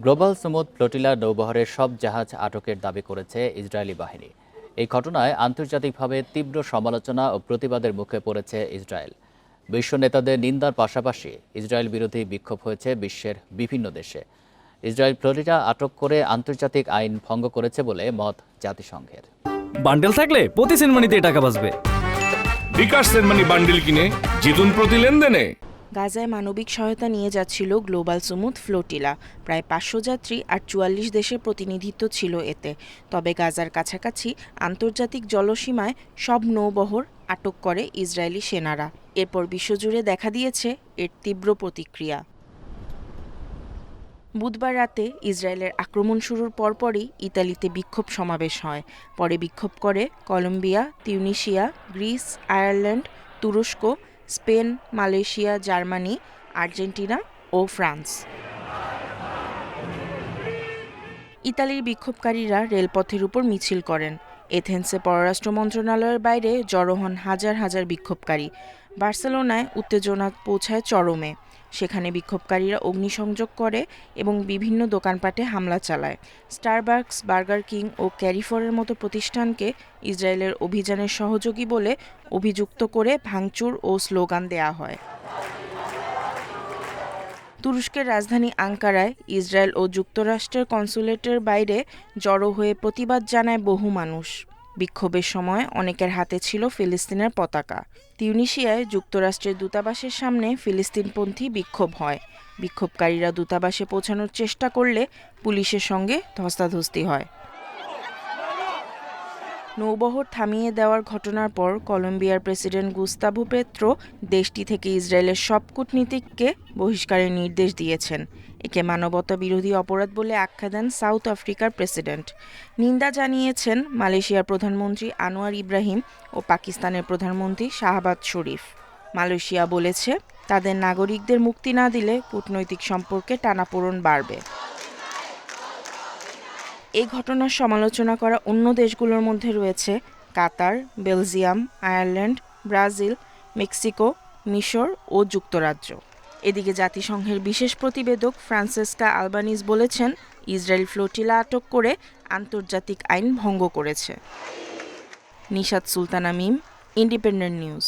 Global সমুদ flotilla নৌবহরের সব জাহাজ আটকের দাবি করেছে ইসরায়েলি বাহিনী। এই ঘটনায় আন্তর্জাতিকভাবে তীব্র সমালোচনা ও প্রতিবাদের মুখে পড়েছে ইসরায়েল। বিশ্ব নেতাদের নিন্দার পাশাপাশি ইসরায়েল বিরোধী বিক্ষোভ হয়েছে বিশ্বের বিভিন্ন দেশে। ইসরায়েল ফ্লোরিডা আটক করে আন্তর্জাতিক আইন ভঙ্গ করেছে বলে মত জাতিসংঘের। বান্ডেল থাকলে প্রতি সিনেমানিতে টাকা বাঁচবে। বিকাশ সেনমানি বান্ডিল কিনে জিতুন প্রতি লেনদেনে। গাজায় মানবিক সহায়তা নিয়ে যাচ্ছিল গ্লোবাল সুমুদ ফ্লোটিলা। প্রায় পাঁচশো যাত্রী আর চুয়াল্লিশ দেশের প্রতিনিধিত্ব ছিল এতে। তবে গাজার কাছাকাছি আন্তর্জাতিক জলসীমায় সব নৌবহর আটক করে ইসরায়েলি সেনারা। এরপর বিশ্বজুড়ে দেখা দিয়েছে এর তীব্র প্রতিক্রিয়া। বুধবার রাতে ইসরায়েলের আক্রমণ শুরুর পরপরই ইতালিতে বিক্ষোভ সমাবেশ হয়। পরে বিক্ষোভ করে কলম্বিয়া তিউনিশিয়া গ্রিস, আয়ারল্যান্ড, তুরস্ক স্পেন মালয়েশিয়া জার্মানি আর্জেন্টিনা ও ফ্রান্স। ইতালির বিক্ষোভকারীরা রেলপথের উপর মিছিল করেন। এথেন্সে পররাষ্ট্র মন্ত্রণালয়ের বাইরে জড়ো হন হাজার হাজার বিক্ষোভকারী। বার্সেলোনায় উত্তেজনা পৌঁছায় চরমে। সেখানে বিক্ষোভকারীরা অগ্নিসংযোগ করে এবং বিভিন্ন দোকানপাটে হামলা চালায়। স্টারবাকস, বার্গার কিং ও ক্যারিফোরের মতো প্রতিষ্ঠানকে ইসরায়েলের অভিযানের সহযোগী বলে অভিযুক্ত করে ভাঙচুর ও স্লোগান দেয়া হয়। তুরস্কের রাজধানী আঙ্কারায় ইসরায়েল ও যুক্তরাষ্ট্রের কনসুলেটের বাইরে জড়ো হয়ে প্রতিবাদ জানায় বহু মানুষ। বিক্ষোভের সময় অনেকের হাতে ছিল ফিলিস্তিনের পতাকা। তিউনিশিয়ায় যুক্তরাষ্ট্রের দূতাবাসের সামনে ফিলিস্তিনপন্থী বিক্ষোভ হয়। বিক্ষোভকারীরা দূতাবাসে পৌঁছানোর চেষ্টা করলে পুলিশের সঙ্গে ধস্তাধস্তি হয়। নৌবহর থামিয়ে দেওয়ার ঘটনার পর কলম্বিয়ার প্রেসিডেন্ট গুস্তাভো পেত্রো দেশটি থেকে ইসরায়েলের সব কূটনীতিককে বহিষ্কারের নির্দেশ দিয়েছেন। একে মানবতা বিরোধী অপরাধ বলে আখ্যা দেন সাউথ আফ্রিকার প্রেসিডেন্ট। নিন্দা জানিয়েছেন মালয়েশিয়ার প্রধানমন্ত্রী আনোয়ার ইব্রাহিম ও পাকিস্তানের প্রধানমন্ত্রী শাহবাজ শরীফ। মালয়েশিয়া বলেছে, তাদের নাগরিকদের মুক্তি না দিলে কূটনৈতিক সম্পর্কে টানাপোড়ন বাড়বে। এই ঘটনার সমালোচনা করা অন্য দেশগুলোর মধ্যে রয়েছে Qatar, Belgium, Ireland, Brazil, Mexico, মিশর ও যুক্তরাজ্য। এদিকে জাতিসংঘের বিশেষ প্রতিবেদক ফ্রান্সেসকা আলবানিজ বলেছেন, ইসরায়েল ফ্লোটিলা আটক করে আন্তর্জাতিক আইন ভঙ্গ করেছে। Nishat Sultana Mim, Independent News.